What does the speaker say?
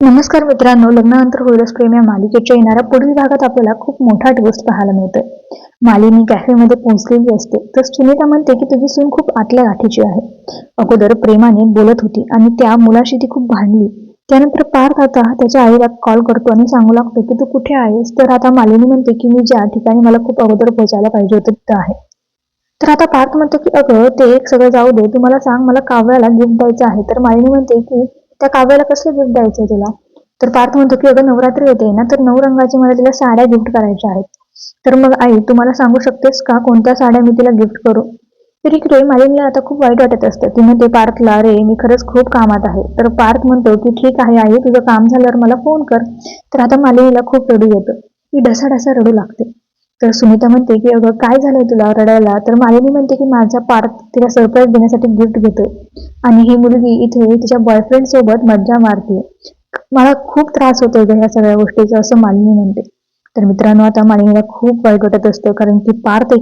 नमस्कार मित्रांनो लग्नानंतर होईलच प्रेम या मालिकेच्या येणाऱ्या पुढील भागात आपल्याला खूप मोठा ट्विस्ट पाहायला मिळतोय. मालिनी कॅफेमध्ये पोहोचलेली असते तर सुनीता म्हणते की तुझी सून खूप आतल्या गाठीची आहे. अगोदर प्रेमाने बोलत होती आणि त्या मुलाशी ती खूप भांडली. त्यानंतर पार्थ आता त्याच्या आईला कॉल करतो आणि सांगू लागतो की तू कुठे आहेस? तर आता मालिनी म्हणते की मी ज्या ठिकाणी मला खूप अगोदर पोहोचायला पाहिजे होतं तिथं आहे. तर आता पार्थ म्हणतो की अगं ते एक सगळं जाऊ दे. तू मला सांग मला काव्याला गिफ्ट द्यायचं आहे. तर मालिनी म्हणते की त्या काव्याला कसलं गिफ्ट द्यायचंय तिला? तर पार्थ म्हणतो की अगं नवरात्री येते ना तर नऊ रंगाची मला तिला साड्या गिफ्ट करायच्या आहेत. तर मग आई तू मला सांगू शकतेस का कोणत्या साड्या मी तिला गिफ्ट करू? तरी रे मालिनीला आता खूप वाईट वाटत असतं. तिने ते पार्थला रे मी खरंच खूप कामात आहे. तर पार्थ म्हणतो की ठीक आहे आई तुझं काम झाल्यावर मला फोन कर. तर आता मालिनीला खूप रडू येतं. ती ढसाढसा रडू लागते. तर सुनीता म्हणते की अगं काय झालंय तुला रडायला? तर मालिनी म्हणते की माझा पार्थ तिला सरप्राईज देण्यासाठी गिफ्ट घेतोय आणि ही मुलगी इथे तिच्या बॉयफ्रेंड सोबत मज्जा मारते मला खूप त्रास होतोय ग ह्या सगळ्या गोष्टीचा असं मालिनी म्हणते. तर मित्रांनो आता मालिनीला खूप वाईट वाटत असतं कारण की पार्थ